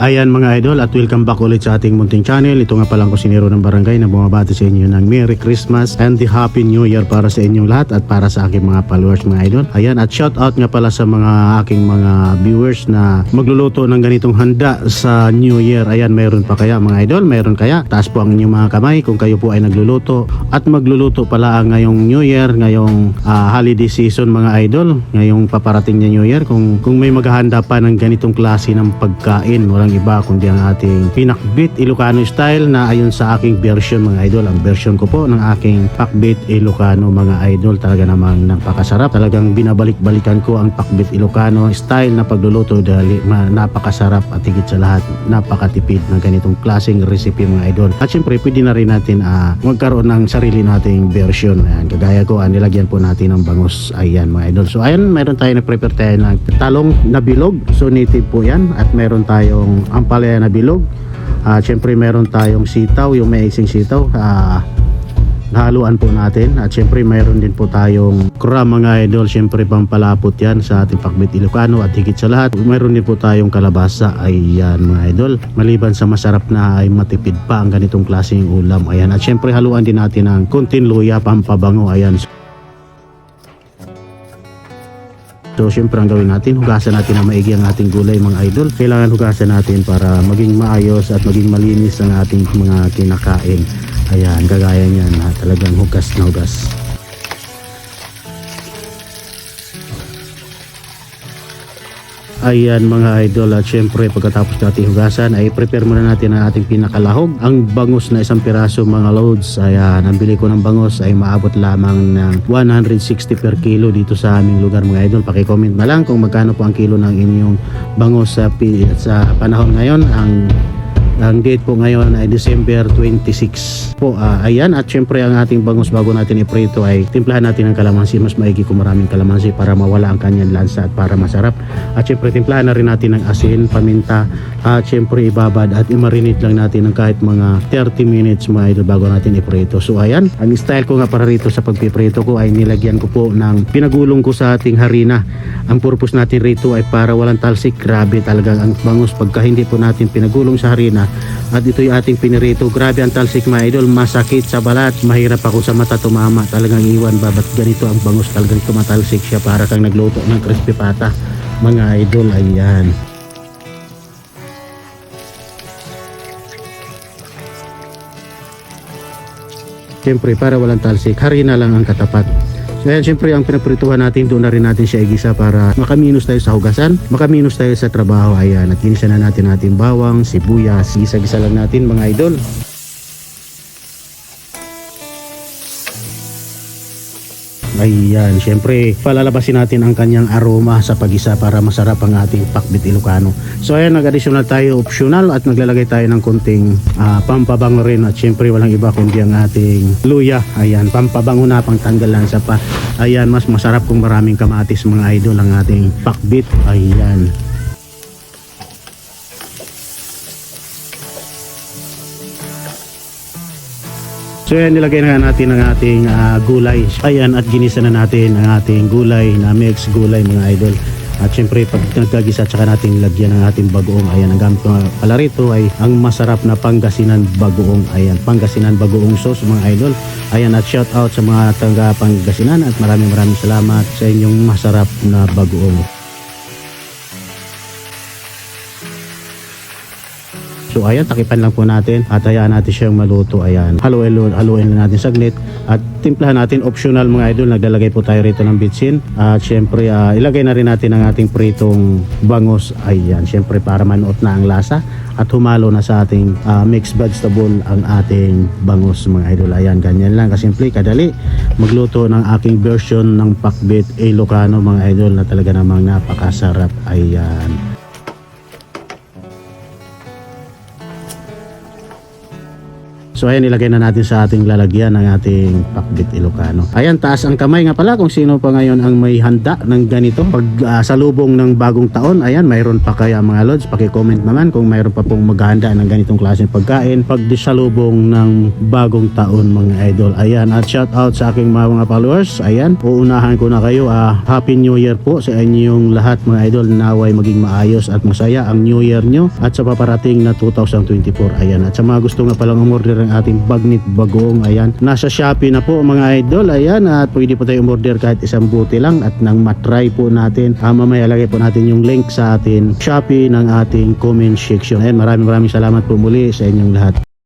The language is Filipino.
Ayan mga idol at welcome back ulit sa ating munting channel. Ito nga palang kusinero ng barangay na bumabati sa inyo ng Merry Christmas and the Happy New Year para sa inyong lahat at para sa aking mga followers mga idol. Ayan at shout out nga pala sa mga aking mga viewers na magluluto ng ganitong handa sa New Year. Ayan mayroon pa kaya mga idol? Mayroon kaya? Taas po ang inyong mga kamay kung kayo po ay nagluluto at magluluto pala ngayong New Year, ngayong ah, holiday season mga idol, ngayong paparating na New Year. Kung, kung may maghahanda pa ng ganitong klase ng pagkain, walang iba kundi ang ating pinakbit Ilocano style na ayon sa aking version mga idol. Ang version ko po ng aking pakbit Ilocano mga idol talaga namang napakasarap. Talagang binabalik-balikan ko ang pakbit Ilocano style na pagluluto dahil napakasarap at higit sa lahat napakatipid ng ganitong klaseng recipe mga idol. At syempre pwede na rin natin ah, magkaroon ng sarili nating version. Ayan, kagaya ko, ah, nilagyan po natin ng bangus. Ayan mga idol. So ayan, meron tayo na-prepare tayo ng talong na bilog. So native po yan. At meron tayong ampalaya na bilog. At syempre meron tayong sitaw, yung may sitaw. Ah, haluan po natin. At syempre mayroon din po tayong kura mga idol. Syempre pampalapot yan sa ating pakbit Ilocano at higit sa lahat. Mayroon din po tayong kalabasa. Ayan mga idol. Maliban sa masarap na ay matipid pa ang ganitong klaseng ulam. Ayan at syempre haluan din natin ng kunting luya pampabango. Ayan So syempre ang gawin natin, hugasan natin na maigi ang ating gulay mga idol. Kailangan hugasan natin para maging maayos at maging malinis ang ating mga kinakain. Ayan, kagaya niyan ha, talagang hugas na hugas. Ayan mga idol at syempre pagkatapos natin hugasan ay prepare muna natin ang ating pinakalahog. Ang bangus na isang piraso mga loads. Ayan, ang bili ko ng bangus ay maabot lamang ng 160 per kilo dito sa aming lugar mga idol. Paki-comment na lang kung magkano po ang kilo ng inyong bangus sa, sa panahon ngayon. Ang ang date po ngayon ay December 26 po. ah, ayan at syempre ang ating bangus bago natin iprito ay timplahan natin ng kalamansi. Mas maigi kung maraming kalamansi para mawala ang kanyang lansa at para masarap. At syempre timplahan na rin natin ng asin, paminta at syempre ibabad at imarinate lang natin ng kahit mga 30 minutes mga idol bago natin iprito. So ayan, ang style ko nga para rito sa pagpiprito ko ay nilagyan ko po ng pinagulong ko sa ating harina. Ang purpose natin rito ay para walang talsik. Grabe talagang ang bangus pagka hindi po natin pinagulong sa harina at ito yung ating pinirito. Grabe ang talsik mga idol. Masakit sa balat. Mahirap ako sa mata tumama. Talagang iwan ba? Ba't ganito ang bangus? Talagang tumatalsik siya para kang nagluto ng crispy pata. Mga idol, ayan. Siyempre, para walang talsik, harina lang ang katapat. So ayan, siyempre ang pinaprituhan natin, doon na rin natin siya igisa para makaminos tayo sa hugasan, makaminos tayo sa trabaho. Ayan, at ginisa na natin natin bawang, sibuyas, gisa-gisa lang natin mga idol. Ayan, syempre palalabasin natin ang kanyang aroma sa pagisa para masarap ang ating pakbit Ilocano. So ayan, nag-additional tayo optional at naglalagay tayo ng konting ah, pampabango rin at syempre walang iba kundi ang ating luya. Ayan, pampabango na pang tanggal lang sa pa. Ayan, mas masarap kung maraming kamatis mga idol ang ating pakbit. Ayan. So yan, nilagay na natin ang ating ah, gulay. Ayan, at ginisa na natin ang ating gulay na mix gulay mga idol. At syempre, pag nagkagisa, tsaka natin lagyan ng ating bagoong. Ayan, ang gamit ko pala rito ay ang masarap na Pangasinan bagoong. Ayan, Pangasinan bagoong sauce mga idol. Ayan, at shout out sa mga taga Pangasinan at maraming maraming salamat sa inyong masarap na bagoong. So ayan, takipan lang po natin at hayaan natin siyang maluto. Ayan, haluin, haluin lang natin saglit at timplahan natin optional mga idol. Naglalagay po tayo rito ng bitsin at syempre ah, ilagay na rin natin ang ating pritong bangus. Ayan, syempre para manuot na ang lasa at humalo na sa ating ah, mixed vegetable ang ating bangus mga idol. Ayan, ganyan lang kasimple, kadali magluto ng aking version ng pakbit Ilocano mga idol na talaga namang napakasarap. Ayan. So ayan, ilagay na natin sa ating lalagyan ng ating pakbit Ilocano. Ayan, taas ang kamay nga pala kung sino pa ngayon ang may handa ng ganito. Pag ah, salubong ng bagong taon, ayan, mayroon pa kaya mga lods. Paki-comment naman kung mayroon pa pong maghahanda ng ganitong klaseng pagkain. Pag di salubong ng bagong taon mga idol. Ayan, at shout out sa aking mga, mga followers. Ayan, uunahan ko na kayo. ah, Happy New Year po sa inyong lahat mga idol. Naway maging maayos at masaya ang New Year nyo at sa paparating na 2024. Ayan, at sa mga gusto nga palang umorder ng ating bagnit bagoong. Ayan, nasa Shopee na po mga idol. Ayan, at pwede po tayo umorder kahit isang buti lang at nang matry po natin. Ah, mamaya lagay po natin yung link sa ating Shopee ng ating comment section. Ayan, maraming maraming salamat po muli sa inyong lahat.